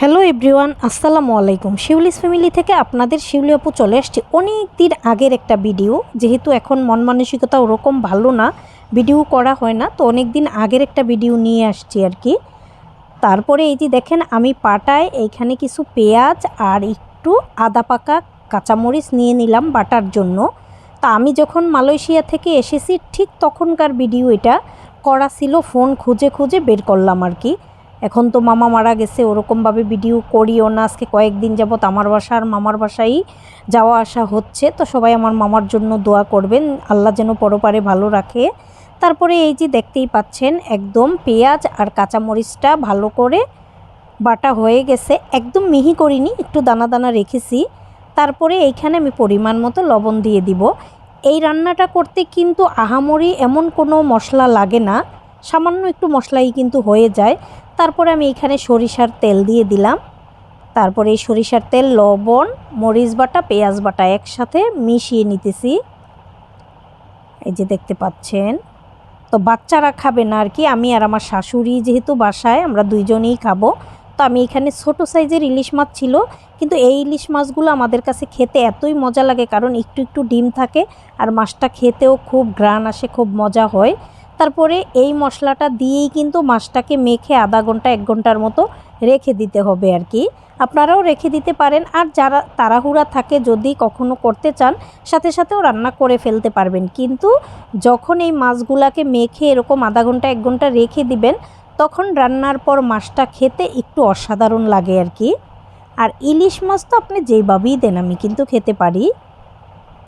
Hello everyone, আসসালামু আলাইকুম। Shiuli's family থেকে আপনাদের শিউলি আপু চলে আসছে অনেক দিন আগের একটা ভিডিও। যেহেতু এখন মন মানসিকতা ওরকম ভালো না, ভিডিও করা হয় না, তো অনেক দিন আগের একটা ভিডিও নিয়ে আসছি আর কি। তারপরে এই যে দেখেন, আমি পাটায় এইখানে কিছু পেঁয়াজ আর একটু আদা পাকা কাঁচামরিচ নিয়ে নিলাম বাটার জন্য। তা আমি যখন মালয়েশিয়া থেকে এসেছি, ঠিক তখনকার ভিডিও এটা। করা ছিল ফোন খুঁজে খুঁজে বের করলাম আর কি। এখন তো মামা মারা গেছে, ওরকমভাবে ভিডিও করিও না। আজকে কয়েকদিন যাবৎ আমার বাসা আর মামার বাসাই যাওয়া আসা হচ্ছে। তো সবাই আমার মামার জন্য দোয়া করবেন, আল্লাহ যেন পরপারে ভালো রাখে। তারপরে এই যে দেখতেই পাচ্ছেন, একদম পেঁয়াজ আর কাঁচামরিচটা ভালো করে বাটা হয়ে গেছে। একদম মিহি করিনি, একটু দানা দানা রেখেছি। তারপরে এইখানে আমি পরিমাণ মতো লবণ দিয়ে দিব। এই রান্নাটা করতে কিন্তু আহামরি এমন কোনো মশলা লাগে না, সামান্য একটু মশলাই কিন্তু হয়ে যায়। তারপরে আমি এখানে সরিষার তেল দিয়ে দিলাম। তারপরে এই সরিষার তেল, লবণ, মরিচ বাটা, পেঁয়াজ বাটা একসাথে মিশিয়ে নিতেছি। এই যে দেখতে পাচ্ছেন। তো বাচ্চারা খাবে না আর কি, আমি আর আমার শাশুড়ি যেহেতু বাসায়, আমরা দুইজনেই খাব। তো আমি এখানে ছোট সাইজের ইলিশ মাছ ছিল, কিন্তু এই ইলিশ মাছগুলো আমাদের কাছে খেতে এতই মজা লাগে, কারণ একটু একটু ডিম থাকে, আর মাছটা খেতেও খুব গ্রান আসে, খুব মজা হয়। তারপরে এই মশলাটা দিয়েই কিন্তু মাছটাকে মেখে আধা ঘণ্টা, এক ঘণ্টার মতো রেখে দিতে হবে আর কি। আপনারাও রেখে দিতে পারেন আর যারা তাড়াহুড়া থাকে যদি কখনো করতে চান, সাথে সাথেও রান্না করে ফেলতে পারবেন। কিন্তু যখন এই মাছগুলাকে মেখে এরকম আধা ঘণ্টা, এক ঘণ্টা রেখে দিবেন, তখন রান্নার পর মাছটা খেতে একটু অসাধারণ লাগে আর কি। আর ইলিশ মাছ তো আপনি যেইভাবেই দেন, আমি কিন্তু খেতে পারি।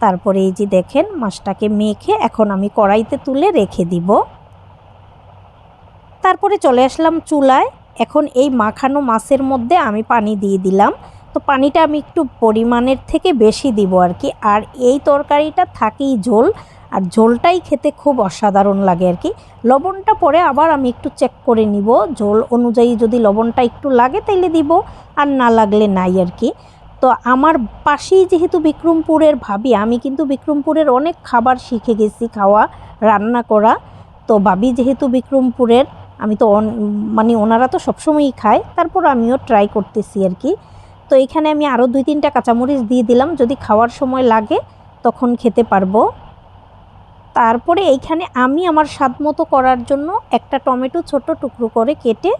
তারপরে এই যে দেখেন, মাছটাকে মেখে এখন আমি কড়াইতে তুলে রেখে দিব। তারপরে চলে আসলাম চুলায়। এখন এই মাখানো মাছের মধ্যে আমি পানি দিয়ে দিলাম। তো পানিটা আমি একটু পরিমাণের থেকে বেশি দিব আর কি। আর এই তরকারিটা থাকেই ঝোল। আর ঝোলটাই খেতে খুব অসাধারণ লাগে আর কি। লবণটা পরে আবার আমি একটু চেক করে নিব। ঝোল অনুযায়ী যদি লবণটা একটু লাগে তাইলে দিব। আর না লাগলে নাই আর কি। তো আমার পাশেই যেহেতু বিক্রমপুরের ভাবি, আমি কিন্তু বিক্রমপুরের অনেক খাবার শিখে গেছি, খাওয়া, রান্না করা। তো ভাবি যেহেতু বিক্রমপুরের, আমি তো মানে ওনারা তো সবসময়ই খায়, তারপর আমিও ট্রাই করতেছি আর কি। তো এখানে আমি আরও দুই তিনটা কাঁচামরিচ দিয়ে দিলাম, যদি খাওয়ার সময় লাগে তখন খেতে পারব। তারপরে এইখানে আমি আমার স্বাদ মতো করার জন্য একটা টমেটো ছোট টুকরো করে কেটে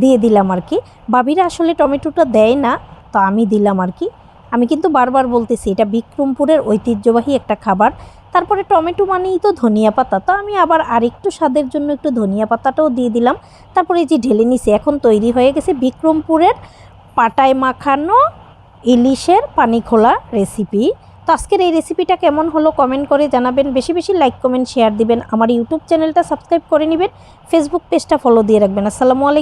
দিয়ে দিলাম আর কি। বাবিরা আসলে টমেটোটা দেয় না তো আমি দিলাম আর কি। আমি কিন্তু বারবার বলতেছি, এটা বিক্রমপুরের ঐতিহ্যবাহী একটা খাবার। তারপরে টমেটো মানেই তো ধনিয়া পাতা। তো আমি আবার আরেকটু স্বাদের জন্য একটু ধনিয়া পাতাটাও দিয়ে দিলাম। তারপরে এই যে ঢেলে নিছি, এখন তৈরি হয়ে গেছে বিক্রমপুরের পাটায় মাখানো ইলিশের পানি খোলা রেসিপি। তো আজকের এই রেসিপিটা কেমন হলো কমেন্ট করে জানাবেন। বেশি বেশি লাইক, কমেন্ট, শেয়ার দিবেন। আমার ইউটিউব চ্যানেলটা সাবস্ক্রাইব করে নেবেন। ফেসবুক পেজটা ফলো দিয়ে রাখবেন। আসসালামু আলাইকুম।